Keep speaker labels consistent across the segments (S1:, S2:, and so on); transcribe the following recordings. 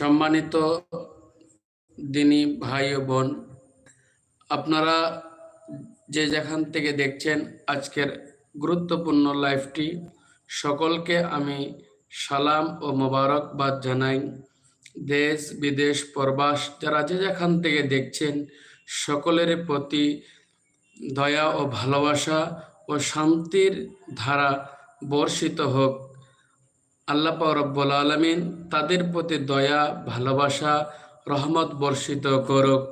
S1: সম্মানিত দিনী ভাই ও বোন, আপনারা যে যেখান থেকে দেখছেন আজকের গুরুত্বপূর্ণ লাইভটি, সকলকে আমি সালাম ও মোবারকবাদ জানাই। দেশ, বিদেশ, প্রবাস, যারা যে যেখান থেকে দেখছেন, সকলের প্রতি দয়া ও ভালোবাসা ও শান্তির ধারা বর্ষিত হোক। আল্লাহ রব্বুল আলমিন তাদের প্রতি দয়া, ভালোবাসা, রহমত বর্ষিত করুক।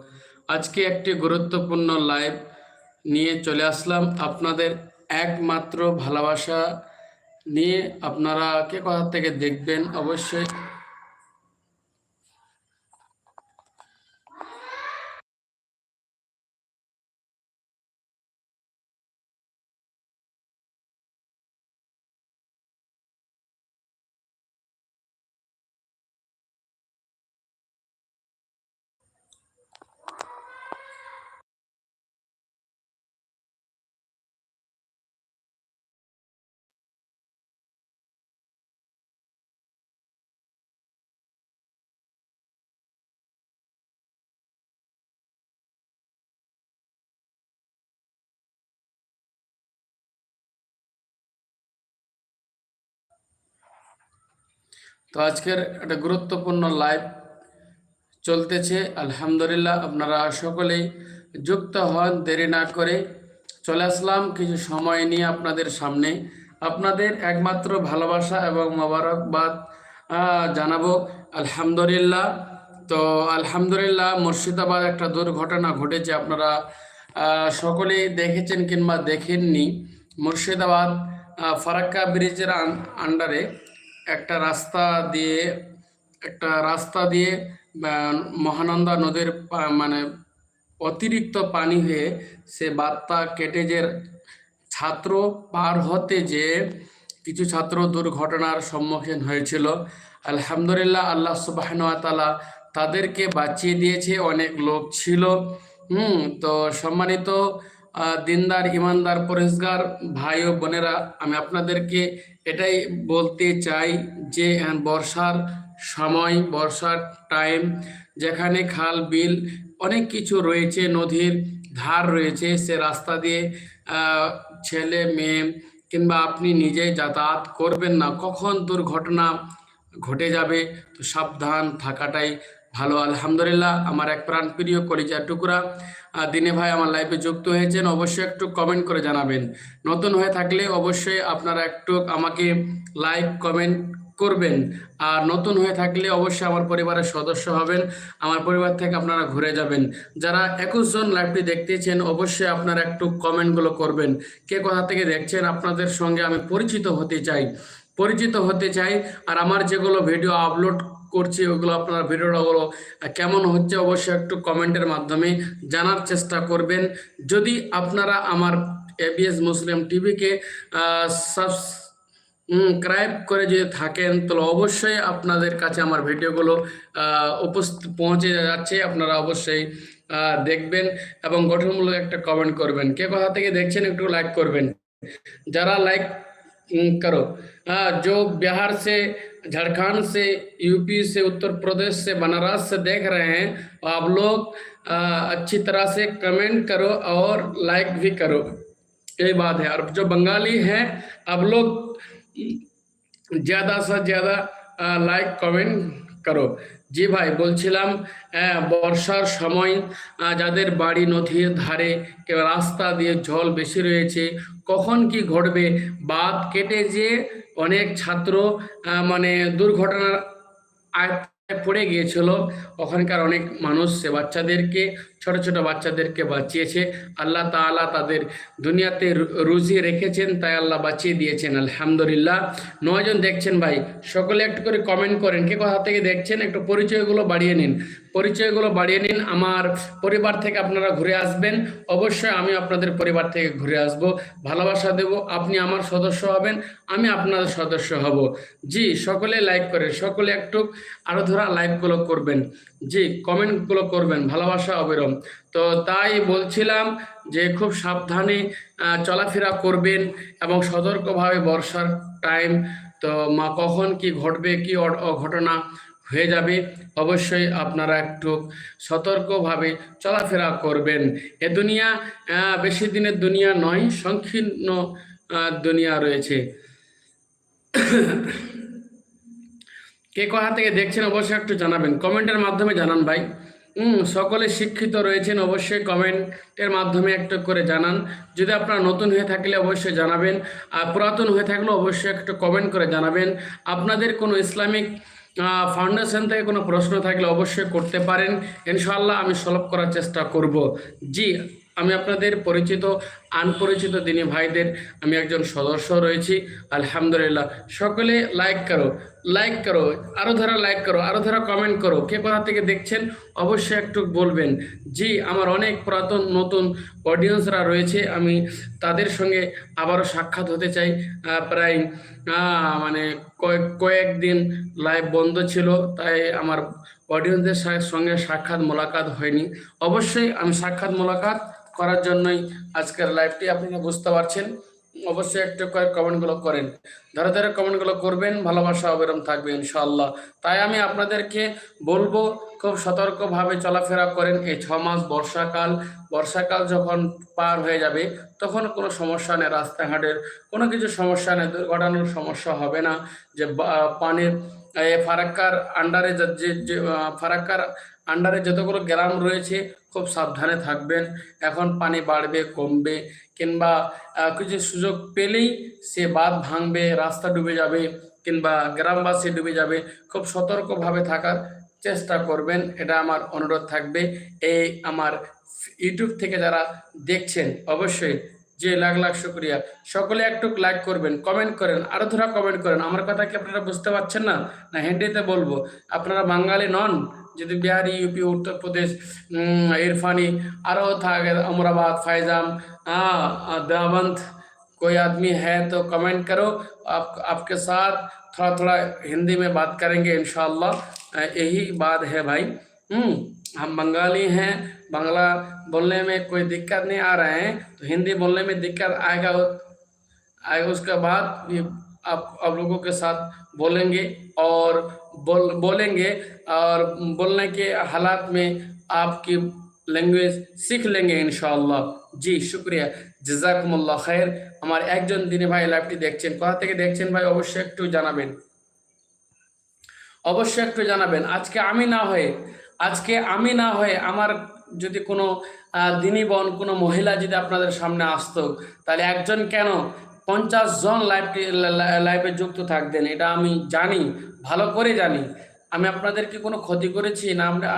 S1: আজকে একটি গুরুত্বপূর্ণ লাইভ নিয়ে চলে আসলাম। আপনাদের একমাত্র ভালোবাসা নিয়ে আপনারা কে কোথা থেকে দেখবেন? অবশ্যই তো আজকের একটা গুরুত্বপূর্ণ লাইভ চলতেছে। আলহামদুলিল্লাহ আপনারা সকলেই যুক্ত হন, দেরি না করে চলে আসলাম কিছু সময় নিয়ে আপনাদের সামনে। আপনাদের একমাত্র ভালোবাসা এবং মোবারকবাদ জানাব। আলহামদুলিল্লাহ, তো আলহামদুলিল্লাহ মুর্শিদাবাদ একটা দুর্ঘটনা ঘটেছে, আপনারা সকলেই দেখেছেন কিংবা দেখেননি। মুর্শিদাবাদ ফারাক্কা ব্রিজের আন্ডারে একটা রাস্তা দিয়ে, একটা রাস্তা দিয়ে মহানন্দা নদীর মানে অতিরিক্ত পানি হয়ে সে বার্তা কেটে যে ছাত্র পার হতে যে কিছু ছাত্র দুর্ঘটনার সম্মুখীন হয়েছিল। আলহামদুলিল্লাহ, আল্লাহ সুবাহন তালা তাদেরকে বাঁচিয়ে দিয়েছে, অনেক লোক ছিল। হুম, তো সম্মানিত দিনদার, ইমানদার, পরেশগার ভাই ও বোনেরা, আমি আপনাদেরকে এটাই বলতে চাই যে বর্ষার সময়, বর্ষার টাইম যেখানে খাল, বিল অনেক কিছু রয়েছে, নদীর ধার রয়েছে, সে রাস্তা দিয়ে ছেলে, মেয়ে কিংবা আপনি নিজেই যাতায়াত করবেন না। কখন দুর্ঘটনা ঘটে যাবে, তো সাবধান থাকাটাই ভালো, আলহামদুলিল্লাহ। আমার এক প্রাণ প্রিয় কলিজার টুকরা দিনে ভাই আমার লাইফে যুক্ত হয়েছেন, অবশ্যই একটু কমেন্ট করে জানাবেন। নতুন হয়ে থাকলে অবশ্যই আপনারা একটু আমাকে লাইক কমেন্ট করবেন। আর নতুন হয়ে থাকলে অবশ্যই আমার পরিবারের সদস্য হবেন, আমার পরিবার থেকে আপনারা ঘুরে যাবেন। যারা একুশ জন লাইভটি দেখতেছেন, অবশ্যই আপনারা একটু কমেন্টগুলো করবেন। কে কোথা থেকে দেখছেন, আপনাদের সঙ্গে আমি পরিচিত হতে চাই, পরিচিত হতে চাই। আর আমার যেগুলো ভিডিও আপলোড করছি ওগুলো আপনার ভিডিওগুলো কেমন হচ্ছে অবশ্যই একটু কমেন্টের মাধ্যমে জানার চেষ্টা করবেন যদি আপনারা আমার এবিএস মুসলিম টিভিকে সাবস্ক্রাইব করে যদি থাকেন তাহলে অবশ্যই আপনাদের কাছে আমার ভিডিওগুলো আহ, উপস্থিত পৌঁছে যাচ্ছে আপনারা অবশ্যই আহ, দেখবেন এবং গঠনমূলক একটা কমেন্ট করবেন কে কোথা থেকে দেখছেন একটু লাইক করবেন जरा लाइक हम्म, करो हाँ, जो बिहार से झारखंड से यूपी से उत्तर प्रदेश से बनारस से देख रहे हैं आप लोग आ, अच्छी तरह से कमेंट करो और लाइक भी करो यही बात है और जो बंगाली हैं आप लोग ज़्यादा से ज़्यादा লাইক কমেন্ট করো জি ভাই বলছিলাম আহ, বর্ষার সময় আহ, যাদের বাড়ি নদীর ধারে কেউ রাস্তা দিয়ে জল বেশি রয়েছে কখন কি ঘটবে বাদ কেটে যে অনেক ছাত্র মানে দুর্ঘটনার আয় পড়ে গিয়েছিল। ওখানকার অনেক মানুষ সে বাচ্চাদেরকে ছোট ছোট বাচ্চাদেরকে বাঁচিয়েছে। আল্লাহ তাআলা তাদের দুনিয়াতে রুজি রেখেছেন, তাই আল্লাহ বাঁচিয়ে দিয়েছেন, আলহামদুলিল্লাহ। নয়জন দেখছেন ভাই, সকলে একটু করে কমেন্ট করেন, কে কোথা থেকে দেখছেন? একটু পরিচয়গুলো বাড়িয়ে নিন। পরিচয়গুলো বাড়িয়ে নিন, আমার পরিবার থেকে আপনারা ঘুরে আসবেন। অবশ্যই আমি আপনাদের পরিবার থেকে ঘুরে আসব। ভালোবাসা দেব, আপনি আমার সদস্য হবেন, আমি আপনাদের সদস্য হব। জি, সকলে লাইক করে সকলে একটু আরও ধরা লাইকগুলো করবেন। জি কমেন্টগুলো করবেন, ভালোবাসা অবিরম। তো তাই বলছিলাম যে খুব সাবধানে চলাফেরা করবেন এবং সতর্কভাবে বর্ষার টাইম তো মা কখন কি ঘটবে, কি অঘটনা হয়ে যাবে, অবশ্যই আপনারা একটু সতর্কভাবে চলাফেরা করবেন। এ দুনিয়া বেশি দিনের দুনিয়া নয়, সংকীর্ণ দুনিয়া রয়েছে। কে কোথা থেকে দেখছেন অবশ্যই একটু জানাবেন। কমেন্টের মাধ্যমে জানান ভাই। হুম সকলে শিক্ষিত রয়েছেন, অবশ্যই কমেন্টের মাধ্যমে একটু করে জানান। যদি আপনারা নতুন হয়ে থাকলে অবশ্যই জানাবেন, আর পুরাতন হয়ে থাকলে অবশ্যই একটু কমেন্ট করে জানাবেন। আপনাদের কোনো ইসলামিক ফাউন্ডেশন থেকে কোনো প্রশ্ন থাকলে অবশ্যই করতে পারেন। ইনশাআল্লাহ আমি সলভ করার চেষ্টা করব। জি আমি আপনাদের পরিচিত, আনপরিচিত দিনী ভাইদের আমি একজন সদস্য রয়েছি। আলহামদুলিল্লাহ। সকলে লাইক করো লাইক করো আরও ধারা লাইক করো আরও ধারা কমেন্ট করো। কে কোথা থেকে দেখছেন অবশ্যই একটু বলবেন। জি, আমার অনেক পুরাতন, নতুন অডিয়েন্সরা রয়েছে। আমি তাদের সঙ্গে আবারও সাক্ষাৎ হতে চাই। প্রায় মানে কয়েক, কয়েকদিন লাইভ বন্ধ ছিল, তাই আমার অডিয়েন্সদের সঙ্গে সাক্ষাৎ, মোলাকাত হয়নি। অবশ্যই আমি সাক্ষাৎ, মোলাকাত করার জন্যই আজকের লাইভটি আপনারা বুঝতে পারছেন। অবশ্যই একটু করে কমেন্টগুলো করেন। ধরে ধরে কমেন্টগুলো করবেন, ভালোবাসা, অবিরাম থাকবে ইনশাআল্লাহ। তাই আমি আপনাদেরকে বলব, খুব সতর্কভাবে চলাফেরা করেন এই ছ মাস বর্ষাকাল। বর্ষাকাল যখন পার হয়ে যাবে, তখন কোনো সমস্যা নেই রাস্তাঘাটের। কোনো কিছু সমস্যা নেই, দুর্ঘটনার সমস্যা হবে না। যে পানির ফারাক্কার আন্ডারে যে ফারাক্কার আন্ডারে যতগুলো গ্রাম রয়েছে খুব সাবধানে থাকবেন। এখন পানি বাড়বে, কমবে কিংবা কিছু সুযোগ পেলেই সে বাঁধ ভাঙবে, রাস্তা ডুবে যাবে কিংবা গ্রামবাসী ডুবে যাবে। খুব সতর্কভাবে থাকার চেষ্টা করবেন, এটা আমার অনুরোধ থাকবে। এই আমার ইউটিউব থেকে যারা দেখছেন, অবশ্যই যে লাখ লাখ শুক্রিয়া। সকলে একটু লাইক করবেন কমেন্ট করেন, আরও ধরা কমেন্ট করেন। আমার কথা কি আপনারা বুঝতে পারছেন না? না, হিন্দিতে বলব। আপনারা বাঙালি নন যদি বিহারি ইউপি उत्तर प्रदेश উম, इरफानी আরও থাকে अमराबाद फैजाम हाँ देवबंद कोई आदमी है तो कमेंट करो आप आपके साथ थोड़ा थोड़ा हिंदी में बात करेंगे इंशाल्लाह अ, यही बात है भाई हम्म हम बंगाली हैं बांग्ला बोलने में कोई दिक्कत नहीं आ रहे हैं तो हिंदी बोलने में दिक्कत आएगा आएगा उसके बाद ये आप आप लोगों के साथ बोलेंगे और बोल बोलेंगे और बोलने के हालात में आपकी लैंग्वेज सीख लेंगे इंशाल्लाह জি শুক্রিয়া জাজাকুমুল্লাহ খায়ের আমার একজন দিনে ভাই লাইভটি দেখছেন কোথা থেকে দেখছেন ভাই অবশ্যই একটু জানাবেন অবশ্যই একটু জানাবেন আজকে আমি না হয়ে আজকে আমি না হয়ে আমার যদি কোনো আহ, দিনী বোন কোনো মহিলা যদি আপনাদের সামনে আসতো তাহলে একজন কেন পঞ্চাশ জন লাইভটি লাইভে যুক্ত থাকতেন, এটা আমি জানি, ভালো করে জানি। আমি আপনাদেরকে কোনো ক্ষতি করেছি না, আমরা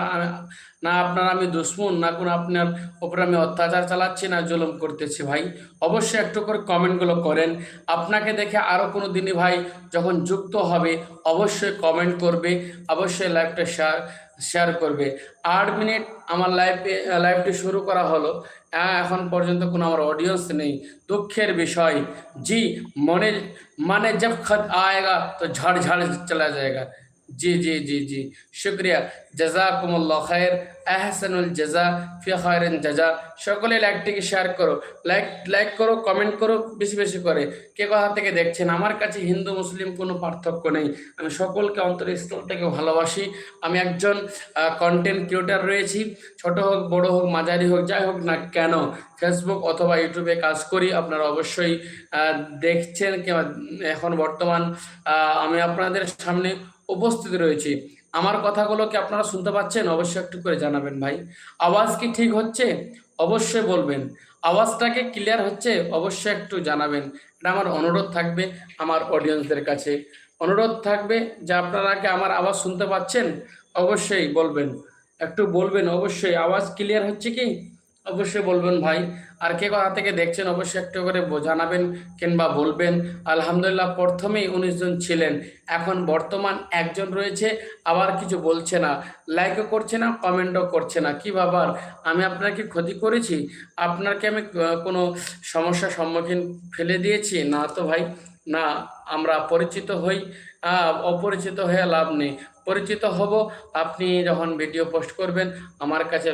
S1: না আপনার আমি দুশ্মন, না কোনো আপনার ওপরে আমি অত্যাচার চালাচ্ছি, না জুলুম করতেছি ভাই। অবশ্যই একটু করে কমেন্টগুলো করেন। আপনাকে দেখে আরও কোনো দিনই ভাই যখন যুক্ত হবে, অবশ্যই কমেন্ট করবে, অবশ্যই লাইভটা শেয়ার শেয়ার করবে। আট মিনিট আমার লাইভে লাইভটি শুরু করা হলো। এখন পর্যন্ত কোনো আমার অডিয়েন্স নেই। দুঃখের বিষয়, জি মনে মানে জব খত আয়েগা, তো ঝাড় ঝাড় চলা যায়গা। জি জি জি জি। শুক্রিয়া। জাজাকুমুল্লাহ খায়ের আহসানুল জাজা ফি খায়রিন জাজা সকলে লাইকটিকে শেয়ার করো। লাইক লাইক করো, কমেন্ট করো, বেশি বেশি করে। কে কোথা থেকে দেখছেন? আমার কাছে হিন্দু, মুসলিম কোনো পার্থক্য নেই। আমি সকলকে অন্তরস্থল থেকে ভালোবাসি। আমি একজন কন্টেন্ট ক্রিয়েটার রয়েছি। ছোট হোক, বড় হোক, মাঝারি হোক, যাই হোক না কেন ফেসবুক অথবা ইউটিউবে কাজ করি। আপনারা অবশ্যই দেখছেন কিংবা এখন বর্তমান আমি আপনাদের সামনে উপস্থিত রয়েছি। আমার কথাগুলো কি আপনারা শুনতে পাচ্ছেন? অবশ্যই একটু করে জানাবেন ভাই। আওয়াজ কি ঠিক হচ্ছে? অবশ্যই বলবেন। আওয়াজটাকে ক্লিয়ার হচ্ছে? অবশ্যই একটু জানাবেন। এটা আমার অনুরোধ থাকবে আমার অডিয়েন্সদের কাছে। অনুরোধ থাকবে যে আপনারা কি আমার আওয়াজ শুনতে পাচ্ছেন? অবশ্যই বলবেন। একটু বলবেন, অবশ্যই। আওয়াজ ক্লিয়ার হচ্ছে কি? অবশ্যই বলবেন ভাই। আর কে কোথা থেকে দেখছেন অবশ্যই একটু করে জানাবেন কিংবা বলবেন। আলহামদুলিল্লাহ, প্রথমেই উনিশ জন ছিলেন। এখন বর্তমান একজন রয়েছে, আবার কিছু বলছে না। লাইকও করছে না কমেন্টও করছে না। কি বাবার আমি আপনাকে ক্ষতি করেছি? আপনাকে আমি কোনো সমস্যার সম্মুখীন ফেলে দিয়েছি? না তো ভাই, না, আমরা পরিচিত হই। অপরিচিত হয়ে লাভ নেই। পরিচিত হব, আপনি যখন ভিডিও পোস্ট করবেন, আমার কাছে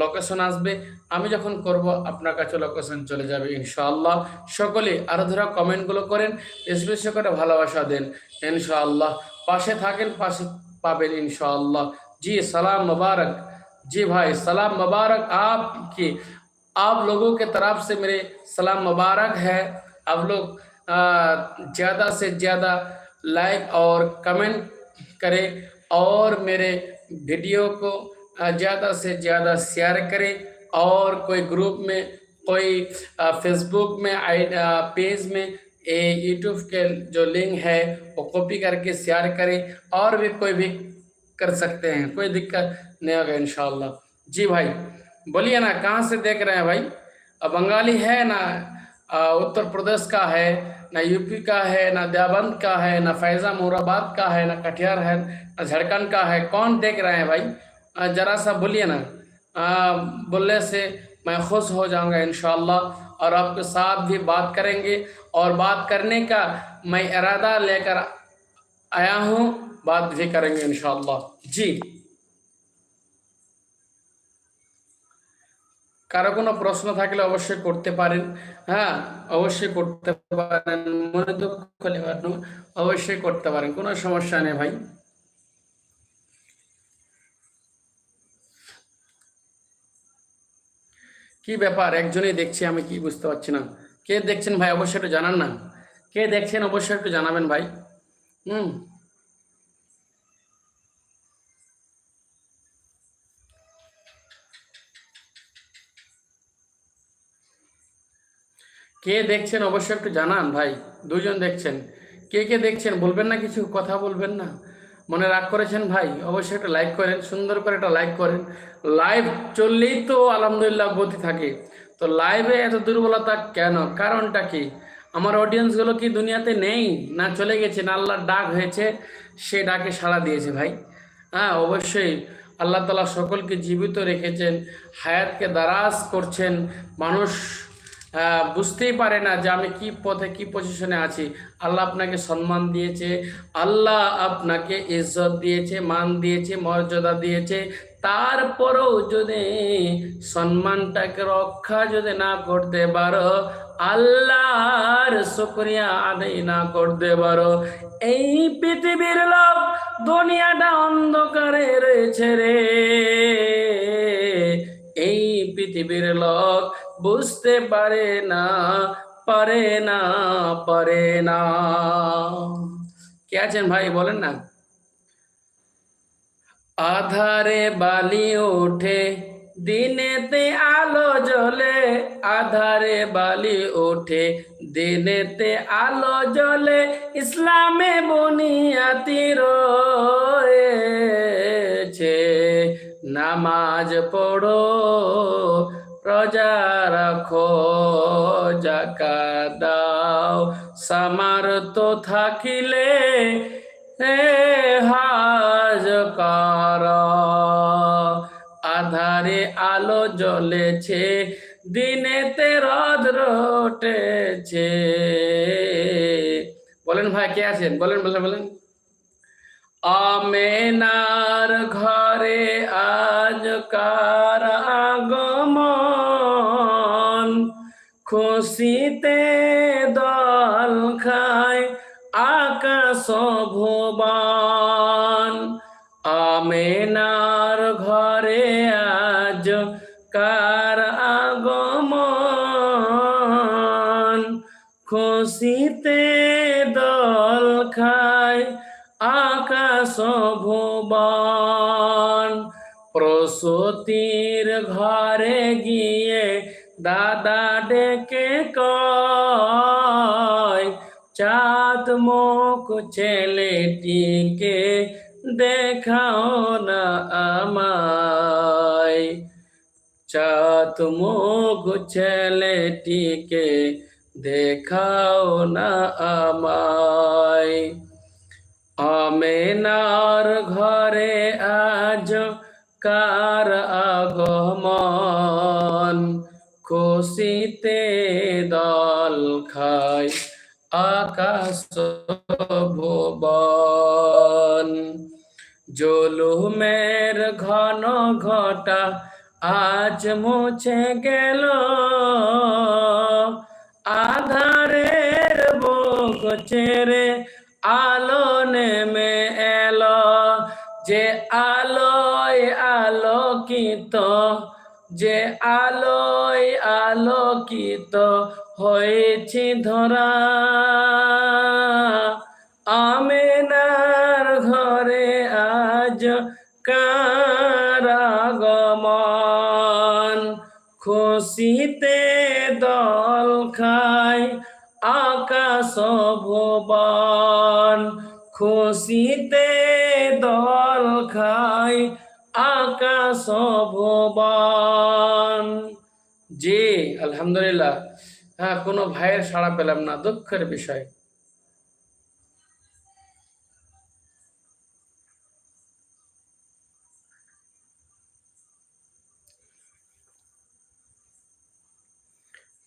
S1: লোকেশন আসবে আমি যখন করব আপনার কাছে লোকেশন চলে যাবে ইনশাআল্লাহ সকলে আরো ধরা কমেন্টগুলো করেন বেশি বেশি করে ভালোবাসা দেন ইনশাআল্লাহ পাশে থাকেন পাশে पाबेल इंशाअल्लाह जी सलाम मुबारक जी भाई सलाम मुबारक आपकी आप लोगों के तरफ से मेरे सलाम मुबारक है आप लोग ज़्यादा से ज़्यादा लाइक और कमेंट करें और मेरे वीडियो को ज़्यादा से ज़्यादा शेयर करें और कोई ग्रुप में, कोई फेसबुक में, आई पेज में यूट्यूब के जो लिंक है, वो कॉपी करके शेयर करें और भी कोई भी कर सकते हैं। कोई दिक्कत नहीं होगा इनशाला जी भाई, बोलिए ना, कहाँ से देख रहे हैं भाई? बंगाली है ना उत्तर प्रदेश का है, ना यूपी का है, ना देवबंद का है, ना फैज़ा मुराबाद का है, ना कटिहार है, ना झारखंड का है। कौन देख रहे हैं भाई? ज़रा सा बोलिए ना बोलने से मैं खुश हो जाऊंगा इन और आपके साथ भी बात करेंगे और बात करने का मैं इरादा लेकर आया हूँ बात भी करेंगे इन जी কারো কোনো প্রশ্ন থাকলে অবশ্যই করতে পারেন হ্যাঁ অবশ্যই করতে পারেন মনে দুঃখ নেবার অবশ্যই করতে পারেন কোনো সমস্যা নেই ভাই কি ব্যাপার? একজনেই দেখছি, আমি কি বুঝতে পারছি না। কে দেখছেন ভাই? অবশ্যই একটু জানান না। কে দেখছেন? অবশ্যই একটু জানাবেন ভাই। হুম। কে দেখছেন? অবশ্যই একটু জানান ভাই। দুজন দেখছেন। কে কে দেখছেন? বলবেন না কিছু? কথা বলবেন না। মনে রাগ করেছেন? ভাই, অবশ্যই একটা লাইক করেন, সুন্দর করে একটা লাইক করেন। লাইভ চললেই তো আলহামদুলিল্লাহ গতি থাকে। তো লাইভে এত দুর্বলতা কেন? কারণটা কি? আমার অডিয়েন্সগুলো কি দুনিয়াতে নেই? না চলে গেছে? না আল্লাহর ডাক হয়েছে? সে ডাকে সাড়া দিয়েছে ভাই। হ্যাঁ অবশ্যই। আল্লাহ তালা সকলকে জীবিত রেখেছেন, হায়াতকে দারাজ করছেন। মানুষ বুঝতেই পারে না যে আমি কি পথে কি পজিশনে আছি। আল্লাহ আপনাকে সম্মান দিয়েছে, আল্লাহ আপনাকে ইজ্জত দিয়েছে, মান দিয়েছে, মর্যাদা দিয়েছে। তারপরেও যদি সম্মানটাকে রক্ষা যদি না করতে পারো, আল্লাহর শুক্রিয়া আদায় না করতে পারো, এই পৃথিবীর লোক দুনিয়াটা অন্ধকারে রয়েছে রে। এই পৃথিবীর লোক বুঝতে পারে না পারে না পারে না। কে আছেন ভাই, বলেন না। আধারে বালি ওঠে, দিনেতে আলো জ্বলে, আধারে বালি ওঠে, দিনেতে আলো জ্বলে, ইসলামে বুনিয়াতি রয়েছে। নামাজ পড়ো প্রজা রাখো জাকা দাও সামার তো থাকিলে হাজ কর। আধারে আলো জ্বলেছে, দিনেতে রদ রটেছে। বলেন ভাই, কে আছেন? বলেন বলেন বলেন। আমেনার ঘরে আজ কার আগমন? খুশিতে দল খায় আকাশ ভুবন। আমেনার ঘরে আজ কার আগমন? খুশিতে দল খায় আকাশ ভুবন। প্রসূতির ঘরে গিয়ে দাদা ডেকে কয় চাঁদ মুখ ছেলেটিকে দেখাও না আমায় চাঁদ মুখ ছেলেটিকে দেখাও না আমায় আমেনার ঘরে আজ কার খুশিতে দল খায় আকাশ ভুবন। জলুমের ঘন ঘটা আজ মুছে গেল। আধারের বুক ছেড়ে আলো নেমে এলো। আলোয় আলোকিত, যে আলোয় আলোকিত হয়েছে ধরা। আমেনার ঘরে আজ কারাগমন। খুশিতে দল খায় আকাশ ভুবন। খুশিতে দল খায় আকাশ ভুবন। আলহামদুলিল্লাহ। হ্যাঁ কোনো ভাইয়ের সাড়া পেলাম না, দুঃখের বিষয়।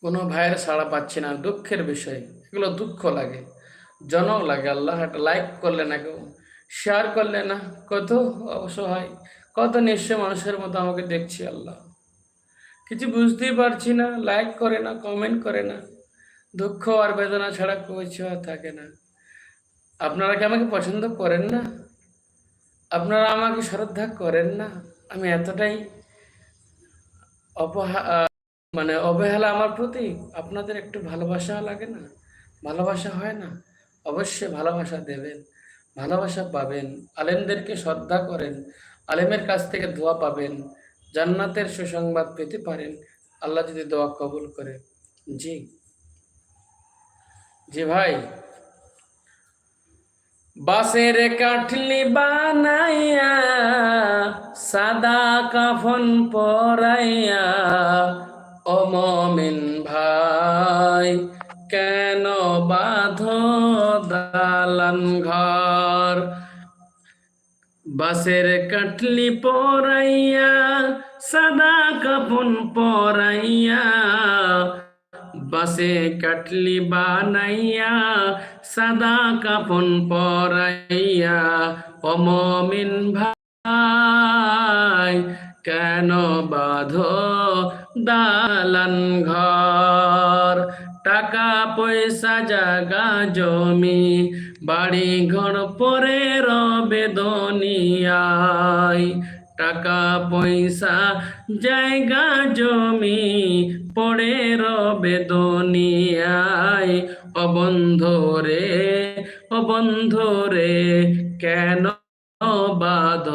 S1: কোনো ভাইয়ের সাড়া পাচ্ছি না, দুঃখের বিষয়। এগুলো দুঃখ লাগে জনক লাগে, আল্লাহ একটা লাইক করলে না কেউ শেয়ার করলে না। কত অবশ্য হয় কত নিঃস্ব মানুষের মতো আমাকে দেখছি আল্লাহ। কিছু বুঝতেই পারছি না। লাইক করে না কমেন্ট করে না। দুঃখ আর বেদনা ছাড়া কিছু আর থাকে না। আপনারা কি আমাকে পছন্দ করেন না? আপনারা আমাকে শ্রদ্ধা করেন না? আমি এতটাই অপহা মানে অবহেলা আমার প্রতি? আপনাদের একটু ভালোবাসা লাগে না? ভালোবাসা হয় না? অবশ্যই ভালোবাসা দেবেন। ভালোবাসা পাবেন। আলেমদেরকে শ্রদ্ধা করেন। আলেমের কাছ থেকে দোয়া পাবেন। জান্নাতের সুসংবাদ পেতে পারেন। আল্লাহ যদি দোয়া কবুল করে। জি। জি ভাই। বাসের কাঠলি বানাইয়া, সাদা কাফন পরাইয়া, ও মমিন ভাই, কেন বাঁধ দালান ঘর? বাসের কাটলি পরাইয়া, সাদা কাপন পরাইয়া, বাসে কাটলি বানাইয়া, সাদা কাপন পরাইয়া, ও মমিন ভাই, কেন বাঁধ দালান ঘর? টাকা পয়সা জাগা জমি বাড়ি ঘর পরে রবে টাকা, পয়সা, জায়গা, জমি পড়ে রবে দুনিয়ায়। অবন্ধরে অবন্ধরে কেন বাধ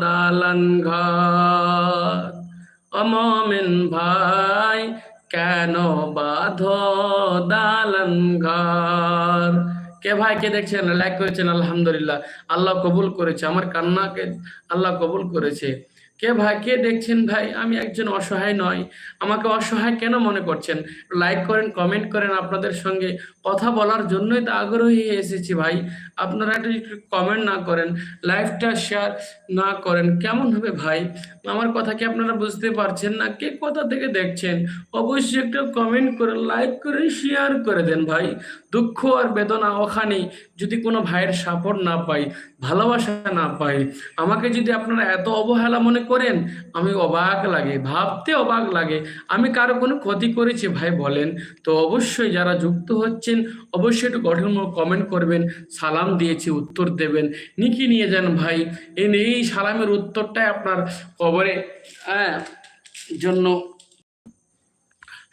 S1: দালান ঘর? অমমিন ভাই কেন বাধ দালান ঘর? কে ভাই, কে দেখছেন? লাইক করেছেন, আলহামদুলিল্লাহ। আল্লাহ কবুল করেছে, আমার কান্নাকে আল্লাহ কবুল করেছে। কে ভাই, কে দেখছেন ভাই? আমি একজন অসহায় নয় আমাকে অসহায় কেন মনে করছেন? লাইক করেন কমেন্ট করেন আপনাদের সঙ্গে। কথা বলার জন্যই তো আগ্রহী হয়ে এসেছি ভাই। আপনারা একটু কমেন্ট না করেন লাইভটা শেয়ার না করেন। কেমন হবে ভাই? আমার কথা কি আপনারা বুঝতে পারছেন না? কে কোথা থেকে দেখছেন? অবশ্যই একটু কমেন্ট করে লাইক করে শেয়ার করে দেন ভাই। দুঃখ আর বেদনা ওখানে যদি কোনো ভাইয়ের সাপোর্ট না পাই, ভালোবাসা না পাই, আমাকে যদি আপনারা এত অবহেলা মনে করেন, আমি অবাক লাগে, ভাবতে অবাক লাগে। আমি কারও কোনো ক্ষতি করেছি, ভাই বলেন। তো অবশ্যই যারা যুক্ত হচ্ছেন, অবশ্যই একটু গঠনমূলক কমেন্ট করবেন, সালাম দিয়েছি, উত্তর দেবেন। নিকি নিয়ে যান, ভাই। এই সালামের উত্তরটাই আপনার কবরে জন্য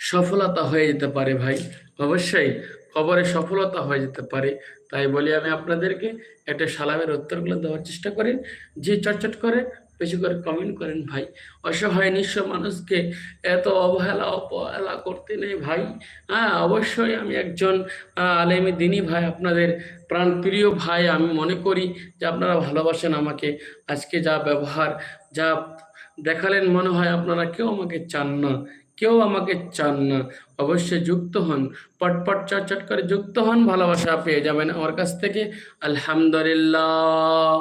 S1: সফলতা হয়ে যেতে পারে, ভাই। অবশ্যই। খবরে সফলতা হয়ে যেতে পারে। তাই বলি আমি আপনাদেরকে একটা সালামের উত্তরগুলো দেওয়ার চেষ্টা করেন। যে চটচট করে, বেশি করে কমেন্ট করেন ভাই। অসহায়, নিঃস্ব মানুষকে এত অবহেলা অবহেলা করতে নেই ভাই। হ্যাঁ অবশ্যই আমি একজন আলেমি দিনী ভাই, আপনাদের প্রাণপ্রিয় ভাই। আমি মনে করি যে আপনারা ভালোবাসেন আমাকে। আজকে যা ব্যবহার, যা দেখালেন মনে হয় আপনারা কেউ আমাকে চান না। কেউ আমাকে চান না। অবশ্যই যুক্ত হন। পটপট চটচট করে যুক্ত হন, ভালোবাসা পেয়ে যাবেন আমার কাছ থেকে। আলহামদুলিল্লাহ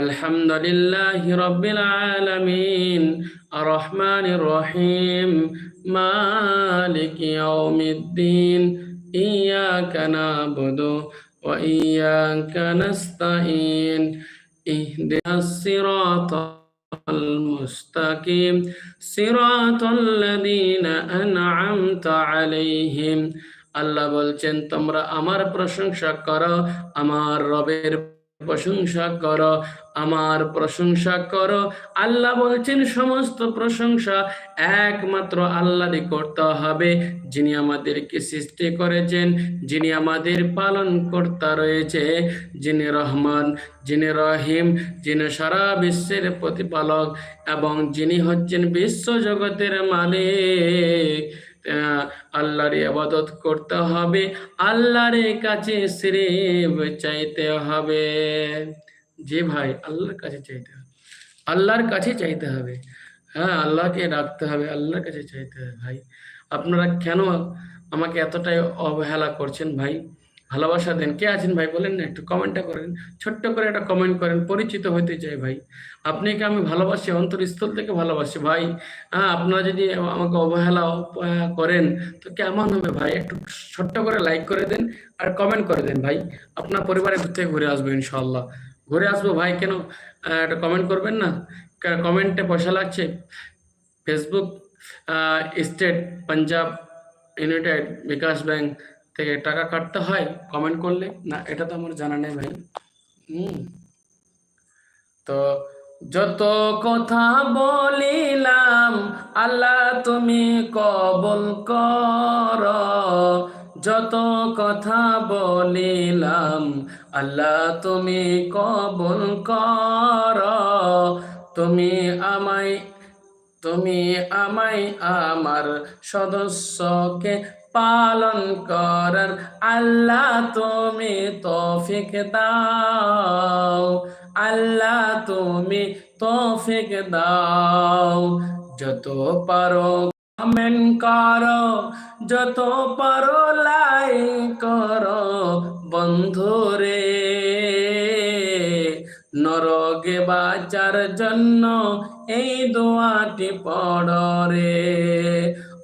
S1: আলহামদুলিল্লাহ রব্বিল আলামিন। রহমানির রহিম মালিক ইয়াউমিদ্দিন। ইয়াকা নাবুদু ওয়া ইয়াকা নাস্তাইন ইহদিনাস সিরাতাল المستقيم صراط الذين أنعمت আল্লাহ বলছেন তোমরা আমার প্রশংসা করো আমার রবের প্রশংসা করো, আমার প্রশংসা করো। আল্লাহ বলছেন, সমস্ত প্রশংসা একমাত্র আল্লাহরই করতে হবে। যিনি আমাদেরকে সৃষ্টি করেছেন, যিনি আমাদের পালন কর্তা রয়েছে, যিনি রহমান, যিনি রহিম, যিনি সারা বিশ্বের প্রতিপালক এবং যিনি হচ্ছেন বিশ্ব জগতের মালিক। আল্লাহর আবাদত করতে হবে, আল্লাহর কাছে সিরিফ চাইতে হবে। যে ভাই, আল্লাহর কাছে চাইতে হবে। আল্লাহর কাছে চাইতে হবে। হ্যাঁ আল্লাহকে রাখতে হবে, আল্লাহর কাছে চাইতে হবে ভাই। আপনারা কেন আমাকে এতটাই অবহেলা করছেন ভাই? ভালোবাসা দেন। কে আছেন ভাই? বলেন না, একটু কমেন্টটা করেন। ছোট্ট করে একটা কমেন্ট করেন, পরিচিত হতে চাই ভাই। আপনাকে আমি ভালোবাসি, অন্তরস্থল থেকে ভালোবাসি। ভাই হ্যাঁ আপনারা যদি আমাকে অবহেলা করেন, তো কেমন হবে ভাই? একটু ছোট্ট করে লাইক করে দেন আর কমেন্ট করে দেন ভাই। আপনার পরিবারের থেকে ঘুরে আসব ইনশাল্লাহ ঘুরে আসব ভাই, কেন? একটা কমেন্ট করবেন না? কমেন্টে পয়সা লাগছে। Facebook state Punjab united bKash bank থেকে টাকা কাটতে হয় কমেন্ট করলে। না, এটা তো আমার জানা নেই ভাই। হুম। তো যত কথা বলিলাম, আল্লাহ তুমি কবল কর। যত কথা বলিলাম, আল্লাহ তুমি কবল কর। তুমি আমায় তুমি আমায় আমার সদস্যকে পালন করার আল্লাহ তুমি তৌফিক দাও। আল্লাহ তুমি তৌফিক দাও। যত পারো কমেন্ট করো, যত পারো লাইক করো। বন্ধুরে নরগে বাঁচার জন্য এই দোয়াটি পড়রে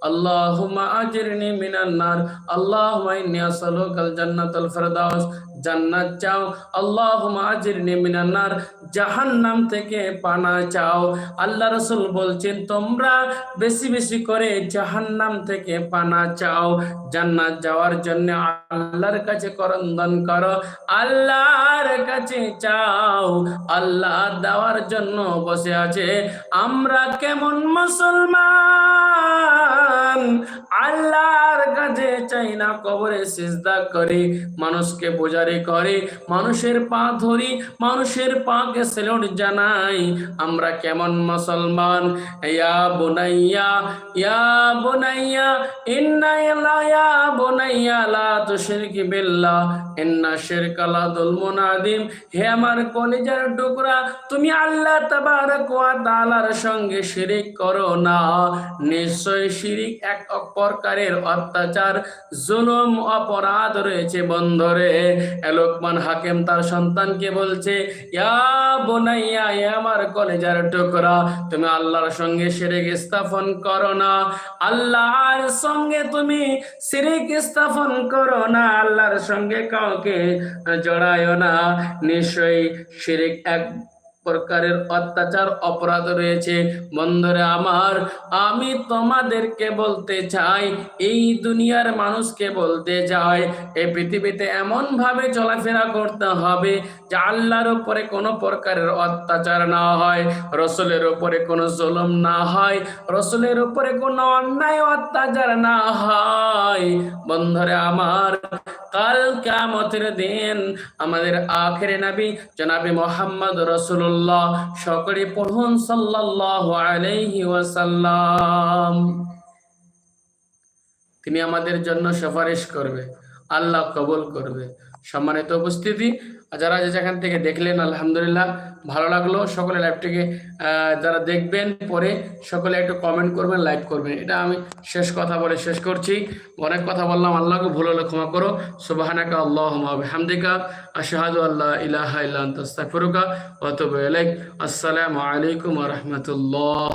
S1: আল্লাহুম্মা আজরিনি মিনান নার, আল্লাহুম্মা ইন্নী আসআলুকাল জান্নাতাল ফিরদাউস। জান্নাত চাও। আল্লাহুম্মা আজরিনি মিনান নার। জাহান্নাম থেকে পানা চাও। আল্লাহ রাসূল বলছেন, তোমরা বেশি বেশি করে জাহান্নাম থেকে পানা চাও। জান্নাত যাওয়ার জন্য আল্লাহর কাছে করন্দন করো। আল্লাহর কাছে চাও। আল্লাহ দেওয়ার জন্য বসে আছে। আমরা কেমন মুসলমান? আল্লাহর কাছে চাই না কবরে সিজদা করে, মানুষকে বোঝারি করে, মানুষের পা ধরি, মানুষের পাকে সেলুট জানাই। আমরা কেমন মুসলমান? ইয়া বুনাইয়া ইয়া বুনাইয়া, ইন্না ইয়া বুনাইয়া, লা তুশরিকি বিল্লাহ, ইন্না শিরকা লা যুলমুন আযীম হে আমার কলিজার টুকরা, তুমি আল্লাহ তাবারক ওয়া তাআলার সঙ্গে শিরিক করো না। নিশ্চয় শিরিক এক প্রকারের অত্যাচার, জুলুম, অপরাধ রয়েছে বন্ধরে। লোকমান হাকিম তার সন্তানকে বলছে আমার কলেজার টুকরা, তুমি আল্লাহর সঙ্গে শিরিক স্থাপন করো না। আল্লাহর সঙ্গে তুমি শিরিক স্থাপন করো না, আল্লাহর সঙ্গে কাউকে জড়ায় না। নিশ্চয়ই শিরিক এক প্রকারের অত্যাচার, অপরাধ রয়েছে। বন্ধুরা আমার, আমি তোমাদেরকে বলতে চাই, এই দুনিয়ার মানুষকে বলতে চাই, এই পৃথিবীতে এমন ভাবে চলাফেরা করতে হবে যে আল্লাহর উপরে কোনো প্রকারের অত্যাচার না হয়, রসুলের উপরে কোনো জুলুম না হয়, রসুলের উপরে কোনো অন্যায় অত্যাচার না হয়। বন্ধুরা আমার কাল কামতের দিন আমাদের আখেরে নবী জনাবে মোহাম্মদ রসুল্লাহ সকলে পড়ুন সাল্লাহ আলাইহি ওয়াসাল্লাম। তিনি আমাদের জন্য সুপারিশ করবে, আল্লাহ কবুল করবে। সম্মানিত উপস্থিতি আর যারা যে যেখান থেকে দেখলেন, আলহামদুলিল্লাহ, ভালো লাগল। সকলে লাইভটিকে যারা দেখবেন পরে সকলে একটু কমেন্ট করবেন লাইভ করবেন। এটা আমি শেষ কথা বলে শেষ করছি। অনেক কথা বললাম, আল্লাহকে ভুল হলে ক্ষমা করো। সুবহানাকা আল্লাহুম্মা ওয়া বিহামদিকা, আশহাদু আল্লা ইলাহা ইল্লা আনতা আস্তাগফিরুকা ওয়া আসসালামু আলাইকুম রাহমাতুল্লাহ।